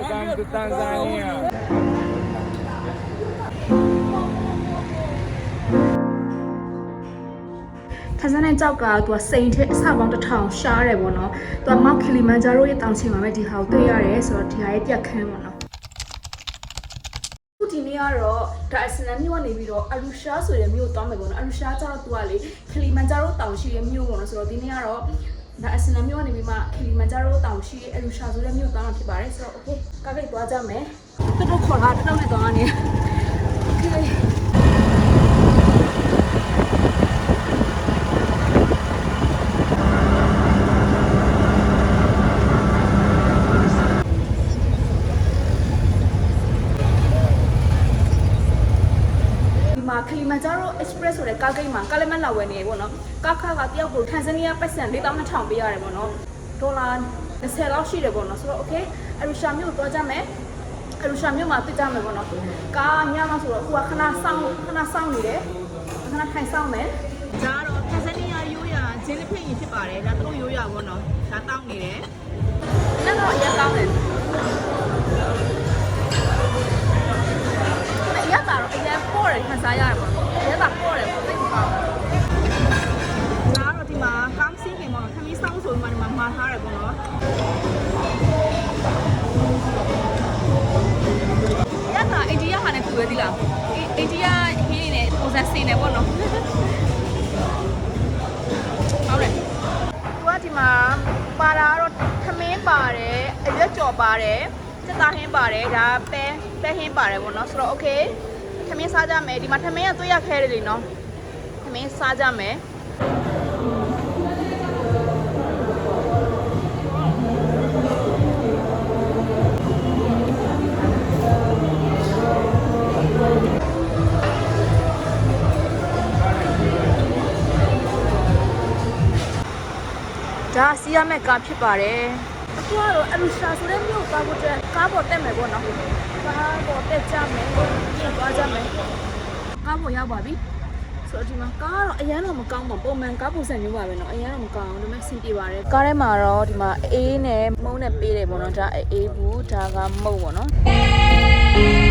Welcome to Tanzania. ခန်းစန်းတဲ့ကြောက်ကသူကစိန်ထက်အစပေါင်းတစ်ထောင်ရှားတယ်ပေါ့နော်။သူကမောက်ကီလီမန်ဂျာရိုရဲ့တောင်ချင်မှာပဲဒီဟာကိုတွေ့ရတယ်ဆိုတော့ဒီဟာရဲ့ပြက်ခန်းပေါ့နော်။ခုဒီနေ့ကတော့ဒါအစနမ်မြို့ကနေပြီးတော့အလူရှာဆိုတဲ့မြို့ကိုတောင်းမယ်ပေါ့နော်။အလူရှာကျတော့သူကလေခလီမန်ဂျာရိုတောင်ရှိတဲ့မြို့ပေါ့နော်ဆိုတော့ဒီနေ့ကတော့ ဒါအစနမ်မြို့ကနေပြီးမှခလီမန်ဂျာရိုတောင်ရှိတဲ့အလူရှာဆိုတဲ့မြို့တောင်းမှာဖြစ်ပါတယ်ဆိုတော့ okay ကားကိတ်သွားကြမယ်။တော်တော်ခေါ်တာတော်တော်နဲ့သွားနေ။ okay ဒီမှာခလီ မန်ဂျာရို express ဆိုတဲ့ကားဂိတ်မှာကားလက်မှတ်လာဝယ်နေရပေါ့နော်ကားခါကတယောက်ကိုထန်ဇနီးယားပတ်စံ4200ပေးရတယ်ပေါ့နော်ဒေါ်လာ20လောက်ရှိတယ်ပေါ့နော်ဆိုတော့ okay အရူရှာမြို့ကိုသွားကြမယ်အရူရှာမြို့မှာတွေ့ကြမယ်ပေါ့နော်ကားညမှာဆိုတော့အခုကခဏစောင့်ခဏစောင့်နေတယ်ခဏထိုင်စောင့်မယ်ဒါကတော့တန်ဇနီးယားရိုးရာဂျင်းလက်ဖက်ရင်ဖြစ်ပါတယ်ဒါသူတို့ရိုးရာပေါ့နော်ဒါတောင်းနေတယ်လက်တော့အရင်ကောင်းတယ်အရင်ကတော့အရင်ပေါ်တယ်ခံစားရတယ်ပေါ့နော်အ ရင်ကပေါ်တယ်ပေါ့သိမကောင်းဘူးဒါကတော့ဒီမှာကောင်းစင်းခင်ပေါ့နော်ခမီးဆောင်ဆိုမှဒီမှာမှာထားတယ်ပေါ့နော်ရတာအိန္ဒိယဟာနဲ့တူပဲဒီလားအိန္ဒိယဟင်းနေပုံစံစင်နေပေါ့နော်ဟုတ်တယ်သူကဒီမှာပါတာကတော့ထမင်းပါတယ်အရွက်ကြော်ပါတယ်စက်သားဟင်းပါတယ်ဒါပဲပဲဟင်းပါတယ်ပေါ့နော်ဆိုတော့ okay ထမင်းစားကြမယ်ဒီမှာထမင်းကသွေးရခဲတယ်လေနော်ထမင်းစားကြမယ်ဒါစီးရမယ့်ကားဖြစ်ပါတယ်အခုကတော့အလူရှာဆိုတဲ့မြို့ကားကိုတက်ကားပေါ်တက်မယ်ပေါ့နော်ကားပေါ်တက်ကြမယ်ပြင်သွားကြ မယ်ကားပေါ်ရောက်ပါပြီဆိုတော့ဒီမှာကားကတော့အရန်တော့မကောင်းပါဘူးပုံမှန်ကားပုံစံမျိုးပါပဲเนาะအရန်တော့မကောင်းဘူးဒါပေမဲ့ဆင်ပြေပါတယ်ကားထဲမှာတော့ဒီမှာအေးနဲ့မုန်းနဲ့ပေးတယ်ပေါ့နော်ဒါအေးဘူးဒါကမုံပေါ့နော်ဒါ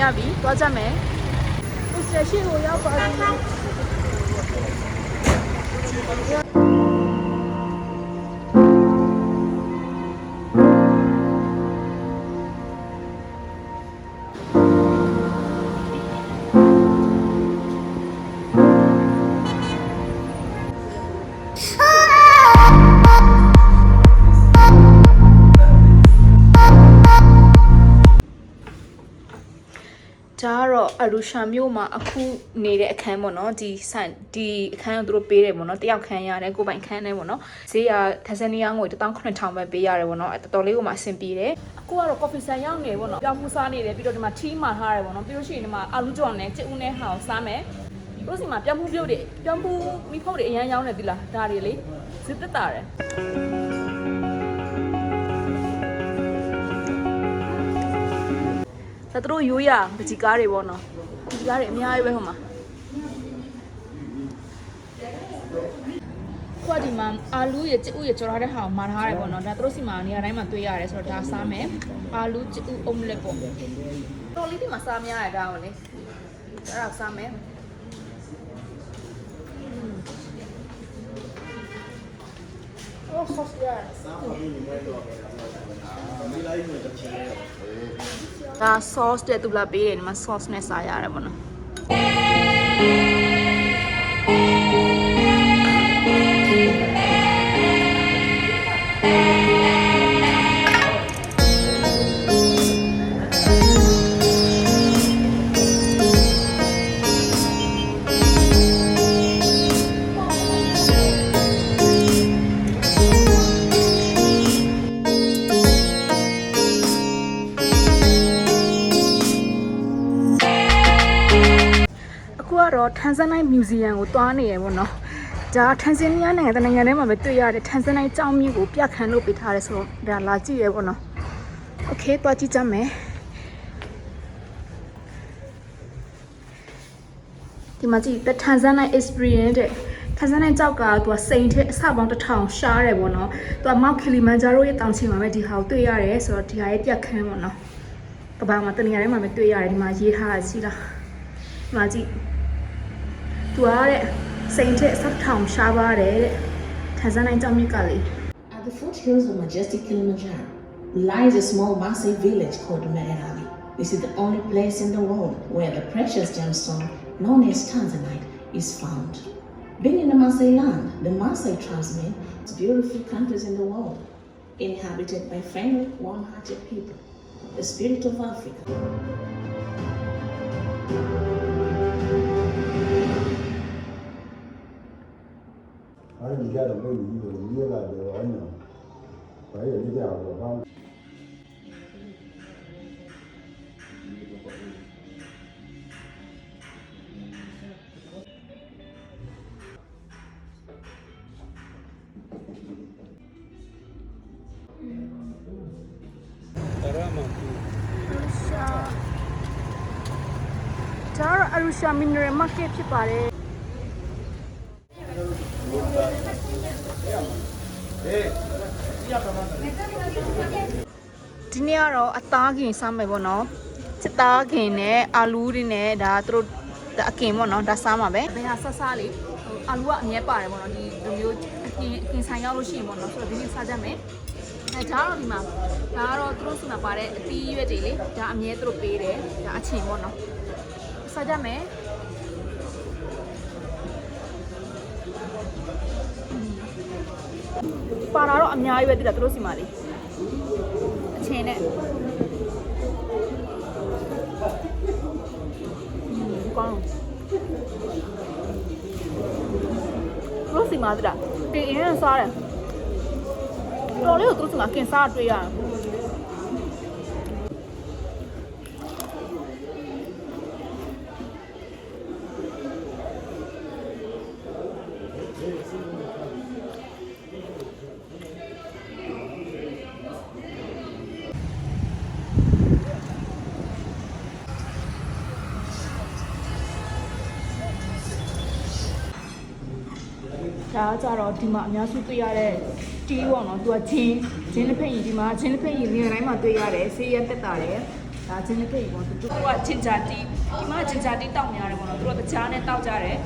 ရပြီသွားကြမယ် hostel ရှိကိုရောက်ပါပြီ ဒါကတော့အရူရှာမြို့မှာအခုနေတဲ့အခန်းပေါ့နော်ဒီဆိုင်ဒီအခန်းကိုသူတို့ပေးတယ်ပေါ့နော်တယောက်ခန်းရတယ်ကိုယ်ပိုင်ခန်းနဲ့ပေါ့နော်ဈေးကထန်ဇနီးယားငွေ18000ပဲပေးရတယ်ပေါ့နော်အဲတော်တော်လေးကိုမှအဆင်ပြေတယ်အခုကတော့ coffee ဆိုင်ရောက်နေပေါ့နော်ပြောင်းမှုစားနေတယ်ပြီးတော့ဒီမှာ tea မှာထားတယ်ပေါ့နော်ပြီးလို့ရှိရင်ဒီမှာအာလူကြော်နဲ့ကျက်ဦးနဲ့ဟာကိုစားမယ်တို့စီမှာပြောင်းမှုပြုတ်တွေပြောင်းမှုမိဖုတ်တွေအရန်ရောင်းနေသီလားဒါတွေလေဈေးတက်တာတယ် ဒါသူတို့ရိုးရပကြီးကားတွေပေါ့နော်ပကြီးကားတွေအများကြီးပဲဟိုမှာခွာဒီမှာအာလူရကျဥရကြော်ထားတဲ့ဟာကိုမာထားရတယ်ပေါ့နော်ဒါသူတို့စီမှာနေရာတိုင်းမှာတွေ့ရတယ်ဆိုတော့ဒါစားမယ်အာလူကျဥအုံးလက်ပေါ့တော်လေးဒီမှာစားမရရတာကိုလေအဲ့ဒါစားမယ် Oh, software. ဒါ sauce တဲ့သူလာပေးတယ်ဒီမှာ sauce နဲ့စားရတယ်ပေါ့နော်။ ကတော့ Tanzanite Museum ကိုသွားနေရပေါ့နော်။ဒါထန်ဇန်နီးယားနိုင်ငံတနိုင်ငံထဲမှာပဲတွေ့ရတဲ့ထန်ဇန်နိုင်းကြောင်းမြို့ကိုပြခန့်လုပ်ပေးထားတယ်ဆိုတော့ဒါလာကြည့်ရပေါ့နော်။ Okay သွားကြည့်ကြမယ်။ဒီမှာကြည့်တထန်ဇန်နိုင်း experience တဲ့ထန်ဇန်နိုင်းကြောက်ကသူကစိန်ထက်အဆပေါင်းတစ်ထောင်ရှားတယ်ပေါ့နော်။သူက Mount Kilimanjaro ရဲ့တောင်ချီမှာပဲဒီဟာကိုတွေ့ရတယ်ဆိုတော့ဒီဟာရဲ့ပြခန့်ပေါ့နော်။ကဘာမှာတနေရာထဲမှာပဲတွေ့ရတယ်ဒီမှာရေးထားတာရှိလား။ဒီမှာကြည့် သူကတဲ့စိန်ထက်ဆက်ထောင်ရှားပါတယ်တဲ့ထန်ဇန်နိုင်ကျောင်းမြစ်ကလေး At the foothills of majestic Kilimanjaro lies a small Maasai village called Merali. This is the only place in the world where the precious gemstone known as Tanzanite is found. Being in the Maasai land, the Maasai transmit the beautiful countries in the world, inhabited by friendly, warm-hearted people, the spirit of Africa. အားရကြတော့မဟုတ်ဘူးလို့ညည်းလာတယ်အဲ့နော်ဘာရကြတော့ဘာဒါတော့အရူရှာမင်နရယ်မားကတ်ဖြစ်ပါတယ် ကတော့အသားခင်စားမယ်ပေါ့နော်စစ်သားခင်နဲ့အာလူးတွေနဲ့ဒါသူတို့အကင်ပေါ့နော်ဒါစားမှာပဲဘယ်ဟာဆဆလေးဟိုအာလူးကအမြဲပါတယ်ပေါ့နော်ဒီလိုမျိုးအကင်အကင်ဆိုင်ရောက်လို့ရှိရင်ပေါ့နော်ဆိုတော့ဒီနေ့စားကြမယ်အဲဒါတော့ဒီမှာဒါကတော့သူတို့စီမှာပါတဲ့အသီးရွက်တွေလေဒါအမြဲသူတို့ပေးတယ်ဒါအချင်းပေါ့နော်စားကြမယ်ပါလာတော့အများကြီးပဲတိတာသူတို့စီမှာလေအ ချင်းနဲ့ကောင်းသူတို့စီမှာတိတာတင်အင်းနဲ့စားတယ်တော်လေးကိုသူတို့စီမှာကင်စားတွေ့ရတယ် ဒါကကြတော့ဒီမှာအများစုတွေ့ရတဲ့တီးပေါ့နော်သူကဂျင်းဂျင်းလက်ဖက်ရည်ဒီမှာဂျင်းလက်ဖက်ရည်နေရာတိုင်းမှာတွေ့ရတယ်ဆေးရတက်တာတယ်ဒါဂျင်းလက်ဖက်ရည်ပေါ့သူတို့ကဂျင်ဂျာတီးဒီမှာဂျင်ဂျာတီးတောက်များတယ်ပေါ့နော်သူတို့ကကြားနဲ့တောက်ကြတယ်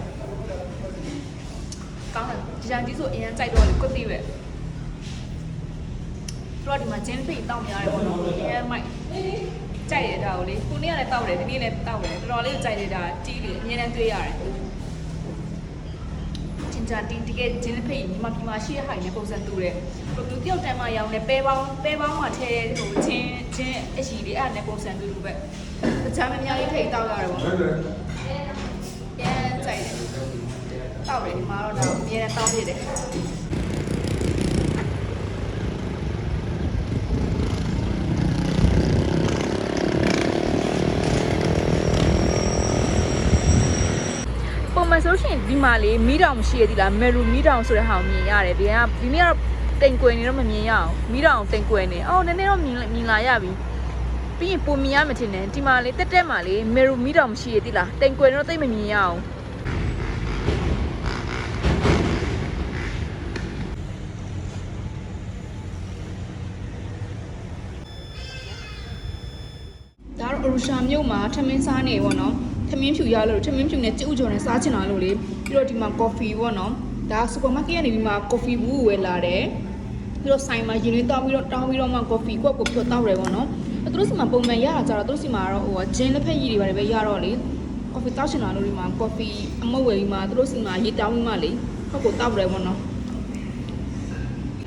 ကောင်းတယ်ဂျင်ဂျာတီးဆိုအရင်ကြိုက်တော့လေကွတ်တီးပဲသူတို့ကဒီမှာဂျင်းလက်ဖက်ရည်တောက်များတယ်ပေါ့နော်အရင်မိုက်ကြိုက်ရတာကိုလေခုနေ့ကလည်းတောက်တယ်ဒီနေ့လည်းတောက်တယ်တော်တော်လေးကြိုက်ရတာတီးလေအရင်တန်းတွေ့ရတယ် ဂျင်ဂျာတင်းတကယ်ဂျင်းဖိတ်ညီမပြမရှိတဲ့ဟာတွေနဲ့ပုံစံတူတယ်ဟိုသူတယောက်တန်းမှရောင်းနေပဲပေါင်းပဲပေါင်းမှထဲဟိုဂျင်းဂျင်းအရှိလေးအဲ့ဒါနဲ့ပုံစံတူတူပဲတခြားမများကြီးထိတ်တောက်ရတယ်ပေါ့ကျန်ကြိုက်တယ်တောက်တယ်ဒီမှာတော့ဒါအများနဲ့တောက်ဖြစ်တယ် မှန်ဆိုလို့ရှိရင်ဒီမှာလေမီးတောင်မရှိရသေးလားမယ်ရူမီးတောင်ဆိုတဲ့ဟာကိုမြင်ရတယ်ဒီကဒီနေ့ကတော့တိမ်ကွယ်နေတော့မမြင်ရအောင်မီးတောင်တိမ်ကွယ်နေအော်နည်းနည်းတော့မြင်မြင်လာရပြီပြီးရင်ပုံမြင်ရမှထင်တယ်ဒီမှာလေတက်တက်မှာလေမယ်ရူမီးတောင်မရှိရသေးလားတိမ်ကွယ်နေတော့တိတ်မမြင်ရအောင်ဒါတော့အရူရှာမြို့မှာထမင်းစားနေပေါ့နော် ထမင်းဖြူရလို့ထမင်းဖြူနဲ့ကြက်ဥကြော်နဲ့စားချင်တာလို့လေပြီးတော့ဒီမှာကော်ဖီပေါ့နော်ဒါစူပါမားကတ်ကနေပြီးမှကော်ဖီဘူးဝယ်လာတယ်ပြီးတော့ဆိုင်မှာရင်လေးတောင်းပြီးတော့တောင်းပြီးတော့မှကော်ဖီကွက်ကိုဖြတ်တောက်တယ်ပေါ့နော်အဲသူတို့စီမှာပုံမှန်ရတာကြတော့သူတို့စီမှာတော့ဟိုဂျင်းလက်ဖက်ရည်တွေပါတယ်ပဲရတော့လေကော်ဖီတောက်ချင်တာလို့ဒီမှာကော်ဖီအမုတ်ဝယ်ပြီးမှသူတို့စီမှာရေတောင်းပြီးမှလေခွက်ကိုတောက်တယ်ပေါ့နော်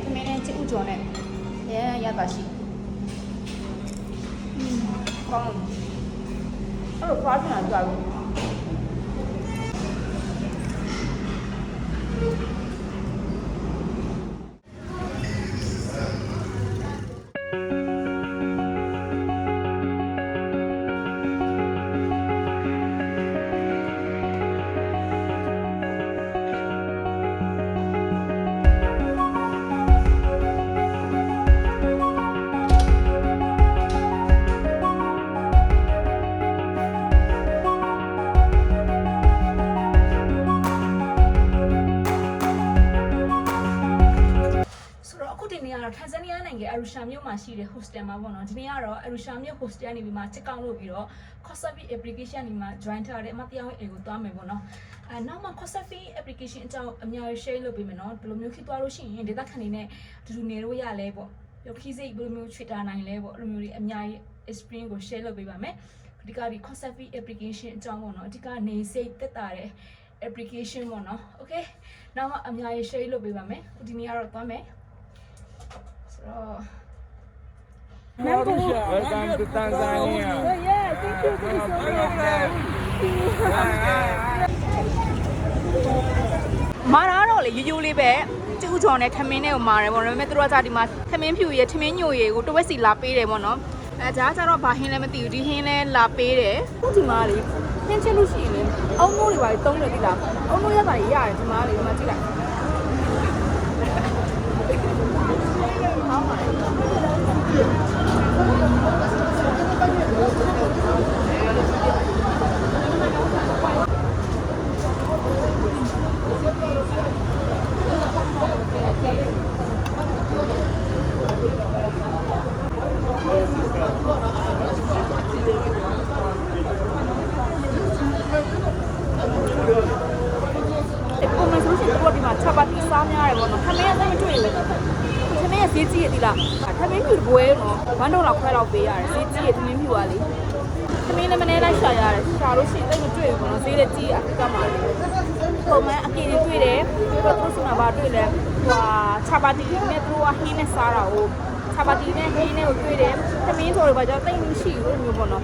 ထမင်းနဲ့ကြက်ဥကြော်နဲ့ရဲရတာရှိကောင်း အဲ့လိုဖွားချင် တာကြိုက်ဘူးအရူရှာမြို့မှာရှိတဲ့ hostel မှာပေါ့နော်ဒီနေ့ကတော့အရူရှာမြို့ hostel ကနေပြီးမှချက်ကောက်လုပ်ပြီးတော့ Cosafi application နေမှာ join ထားတဲ့အမတရားဝင်အိမ်ကိုသွားမယ်ပေါ့နော်အဲနောက်မှ Cosafi application အကြောင်းအများကြီး share လုပ်ပေးမယ်နော်ဘယ်လိုမျိုးဖြစ်သွားလို့ရှိရင်ဒေတာခန်နေနဲ့အတူတူနေလို့ရလဲပေါ့ရောခီးစိတ်ဘယ်လိုမျိုးချွေတာနိုင်လဲပေါ့အဲ့လိုမျိုးတွေအများကြီး experience ကို share လုပ်ပေးပါမယ်အဓိကဒီ Cosafi application အကြောင်းပေါ့နော်အဓိကနေစိတ်တက်တာတဲ့ application ပေါ့နော် okay နောက်မှအများကြီး share လုပ်ပေးပါမယ်ခုဒီနေ့ကတော့သွားမယ်ဆို တော့ Welcome to Tanzania. Yeah, thank you, thank you so much. မာတာတော့လေရိုးရိုးလေးပဲကျူးချော်နဲ့ထမင်းနဲ့ကိုမာတယ်ပေါ့နော်ဒါပေမဲ့သူတို့ကကြဒီမှာထမင်းဖြူရယ်ထမင်းညိုရယ်ကိုတဝက်စီလာပေးတယ်ပေါ့နော်အဲဒါကြတော့ဘာဟင်းလဲမသိဘူးဒီဟင်းလဲလာပေးတယ်ခုဒီမှာလေဟင်းချက်လို့ရှိရင်လေအုံနိုးတွေပါတုံးတယ်ဒီလားအုံနိုးရတာရတယ်ဒီမှာလေဒီမှာကြည့်လိုက်ဟောင်းပါလေပုံမှန်ဆိုရှင်တို့ဒီမှာချက်ပါတီ စားများတယ်ပေါ့နော်ထမင်းအသိမတွေ့ဘူးထမင်းကဈေးကြီးရည်သီလားထ မင်းဖြူတစ်ပွဲတော့1ဒေါ်လာခွဲလောက်ပေးရတယ်ဈေးကြီးရသမင်းဖြူကလေသမင်းလည်းမနေလိုက်ရှာရတယ်ရှာလို့ရှိရင်တိတ်မတွေ့ဘူးနော်ဈေးလည်းကြီးရကမှလေပုံမှန်အကင်တွေတွေ့တယ်ပြီးတော့သူ့စမှာပါတွေ့လဲဟွာချပါတီနဲ့သူကဟင်းနဲ့စားတာကိုချပါတီနဲ့ဟင်းနဲ့ကိုတွေ့တယ်သမင်းဆိုတော့ဘာကြောင့်တိတ်မရှိဘူးလို့မျိုးပေါ့နော်